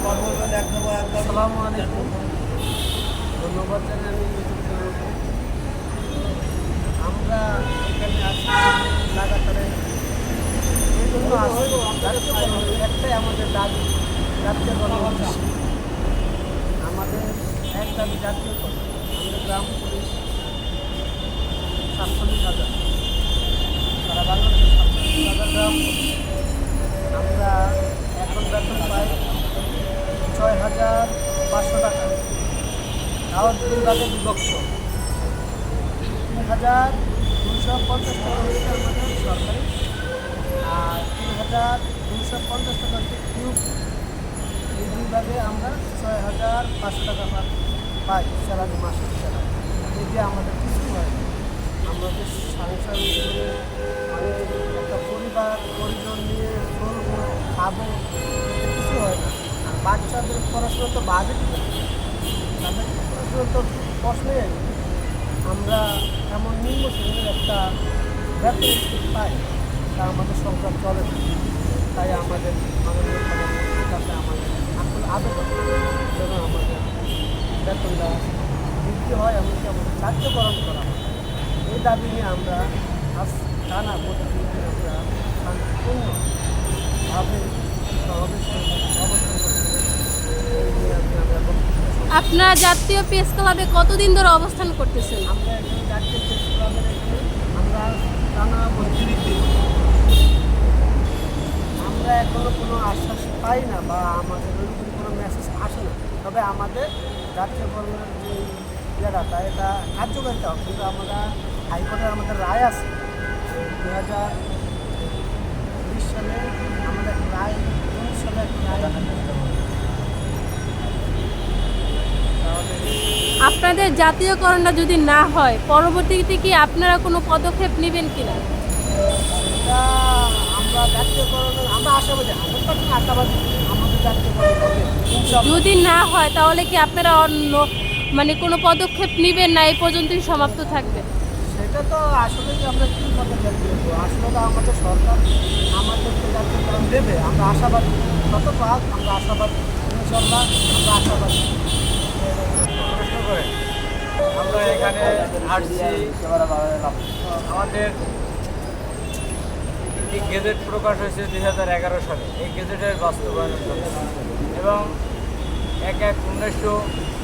আসসালামু আলাইকুম। ধন্যবাদ। আমরা এখানে আসি লাগাতারে এই জন্য একটাই আমাদের দাবি জাতীয় আমাদের এক দাবি জাতীয় আমাদের গ্রাম পুলিশ সাতচল্লিশ হাজার সারা বাংলাদেশের সাতচল্লিশ হাজার গ্রাম ছয় হাজার পাঁচশো টাকা। তাও তিন ভাগে বিভক্ত। তিন হাজার দুশো পঞ্চাশ টাকা হচ্ছে আমাদের সরকারি। আর তিন হাজার দুশো পঞ্চাশ টাকা হচ্ছে কিউব এই দুই ভাগে আমরা ছয় হাজার পাঁচশো টাকা পাই স্যালারি মাসের স্যালারি যে আমাদের কিছু হয় আমাদের সংসার মানে একটা পরিবার, পরিজন নিয়ে চলবো, খাব এতে কিছু হয় না আর বাচ্চাদের পড়াশোনা তো বাদে তাদের পড়াশোনা তো প্রশ্নে আমরা এমন নিম্ন শ্রেণির একটা স্কেল পাই, তা আমাদের সংসার চলে তাই আমাদের আমাদের আসলে আবেদন যেন আমাদের বেতনটা বৃদ্ধি হয়, এমনকি আমাদের কার্যকরণ করা হয়। এই দাবি নিয়ে আমরা আজ টানা প্রতিদিন আমরা শান্তিপূর্ণভাবে সমাবেশ অবস্থান করছি এই নিয়ে আজকে আমরা বক্তব্য শুনছি। আপনারা জাতীয় প্রেস ক্লাবে কতদিন ধরে অবস্থান করতেছেন? আমরা কোনো আশ্বাস পাই না বা আমাদের কোনো মেসেজ আসে না। তবে আমাদের জাতীয় যে এটা কার্যকারিতা কিন্তু আমরা হাইকোর্টের আমাদের রায় আছে। দু হাজার বিশ সালে আমাদের রায়, উনিশ সালে রায় তাহলে আপনাদের জাতীয়করণটা যদি না হয় পরবর্তীতে কি আপনারা কোনো পদক্ষেপ নেবেন কিনা? এটা আমরা জাতীয়করণের আমরা আশাবাদী হান্ড্রেড পার্সেন্ট আশাবাদী আমাদের জাতীয়করণ যদি না হয় তাহলে কি আপনারা অন্য মানে কোনো পদক্ষেপ নেবেন না এই পর্যন্তই সমাপ্ত থাকবে? সেটা তো আসলে কি আমরা কী পদক্ষেপ নেব? আসলে তো আমাদের সরকার আমাদেরকে জাতীয়করণ দেবে আমরা আশাবাদী। শতভাগ আমরা আশাবাদী। ইনশাল্লাহ আমরা আশাবাদী। করে আমরা এখানে আসছি। আমাদের এই গেজেট প্রকাশ হয়েছে দুই হাজার এগারো সালে। এই গেজেটের বাস্তবায়নের জন্য। এবং এক এক উনিশশো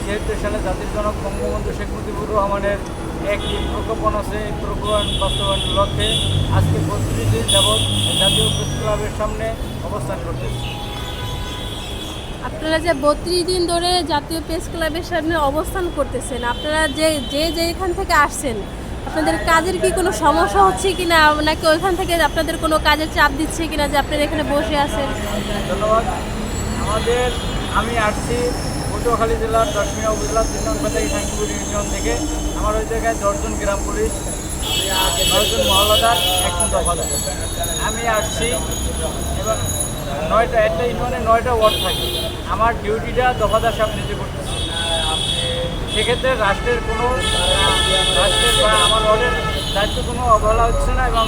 ছিয়াত্তর সালে জাতির জনক বঙ্গবন্ধু শেখ মুজিবুর রহমানের একটি প্রজ্ঞাপন আছে। এই প্রজ্ঞাপন বাস্তবায়নের লক্ষ্যে আজকে বত্রিশ দিন যাবৎ জাতীয় প্রেস ক্লাবের সামনে অবস্থান করতেছি। আপনারা যে বত্রিশ দিন ধরে জাতীয় প্রেস ক্লাবের সামনে অবস্থান করতেছেন, আপনারা যে যে যে এখান থেকে আসছেন, আপনাদের কাজের কি কোনো সমস্যা হচ্ছে কি না নাকি ওইখান থেকে আপনাদের কোনো কাজের চাপ দিচ্ছে কি না যে আপনারা এখানে বসে আছেন? ধন্যবাদ। আমাদের, আমি আসছি পটুয়াখালী জেলার দশমিয়া উপজেলার তিন সাংকুপুর ইউনিয়ন থেকে। আমার ওই জায়গায় দশজন গ্রাম পুলিশ নয়জন মহলাদার একজন দফাদার আমি আসছি নয়টা একটা ইউনিয়নে নয়টা ওয়ার্ড থাকে। আমার ডিউটিটা দফাদার সাহেব নিজে করতেছে। সেক্ষেত্রে রাষ্ট্রের কোনো রাষ্ট্রের বা আমার ওয়ার্ডের দায়িত্ব কোনো অবহেলা হচ্ছে না এবং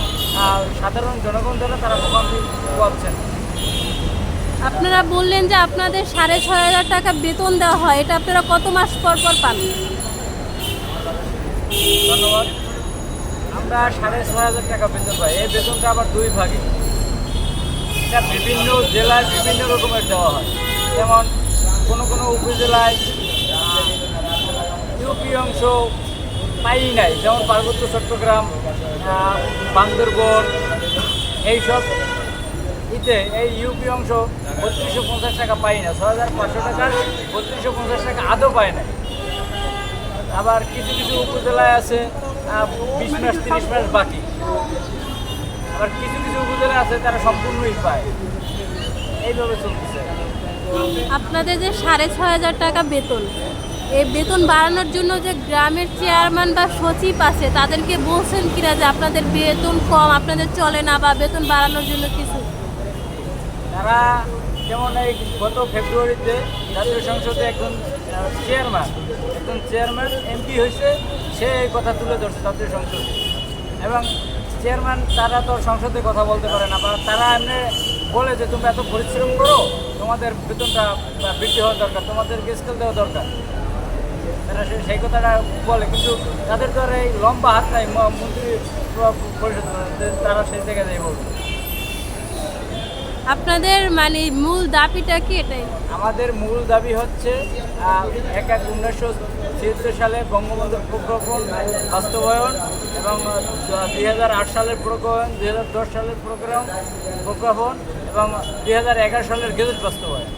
সাধারণ জনগণ যারা তারা ভোগান্তি পোয়াচ্ছেন আপনারা বললেন যে আপনাদের সাড়ে ছয় হাজার টাকা বেতন দেওয়া হয়। এটা আপনারা কত মাস পর পর পান? ধন্যবাদ। আমরা সাড়ে ছয় হাজার টাকা বেতন পাই। এই বেতনটা আবার দুই ভাগে। এটা বিভিন্ন জেলায় বিভিন্ন রকমের দেওয়া হয়। যেমন কোনো কোনো উপজেলায় ইউপি অংশ পাই নাই, যেমন পার্বত্য চট্টগ্রাম বান্দরবন, এইসব ইতে এই ইউপি অংশ বত্রিশশো পঞ্চাশ টাকা পাই না ছ হাজার পাঁচশো টাকা, বত্রিশশো পঞ্চাশ টাকা আদৌ পায় না আবার কিছু কিছু উপজেলায় আছে বিশ মাস, তিরিশ মাস বাকি। আবার কিছু কিছু উপজেলায় আছে তারা সম্পূর্ণই পায়। এইভাবে চলতেছে। আপনাদের যে সাড়ে ছয় হাজার টাকা বেতন এই বেতন বাড়ানোর জন্য যে গ্রামের চেয়ারম্যান বা সচিব আছে তাদেরকে বলছেন কিনা যে আপনাদের বেতন কম আপনাদের চলে না বা বেতন বাড়ানোর জন্য কিছু? তারা যেমন এই গত ফেব্রুয়ারিতে জাতীয় সংসদে একজন চেয়ারম্যান একজন চেয়ারম্যান এমপি হয়েছে সে এই কথা তুলে ধরছে জাতীয় সংসদে। এবং চেয়ারম্যান তারা তো সংসদে কথা বলতে পারে না বা তারা এমনি বলে যে তুমি এত পরিশ্রম করো তোমাদের বেতনটা বৃদ্ধি হওয়া দরকার তোমাদেরকে স্কেল দেওয়া দরকার। তারা সেই কথাটা বলে কিন্তু তাদের তো আর এই লম্বা হাত নাই মন্ত্রী পরিষদ তারা সেই জায়গায় যাই বলবে। আপনাদের মানে মূল দাবিটা কি এটাই? আমাদের মূল দাবি হচ্ছে এক এক উনিশশো ছিয়াত্তর সালে বঙ্গবন্ধুর প্রজ্ঞাপন বাস্তবায়ন এবং দুই হাজার আট সালের প্রজ্ঞাপন দুই হাজার দশ সালের প্রোগ্রাম প্রজ্ঞাপন এবং দুই হাজার এগারো সালের গেজেট বাস্তবায়ন।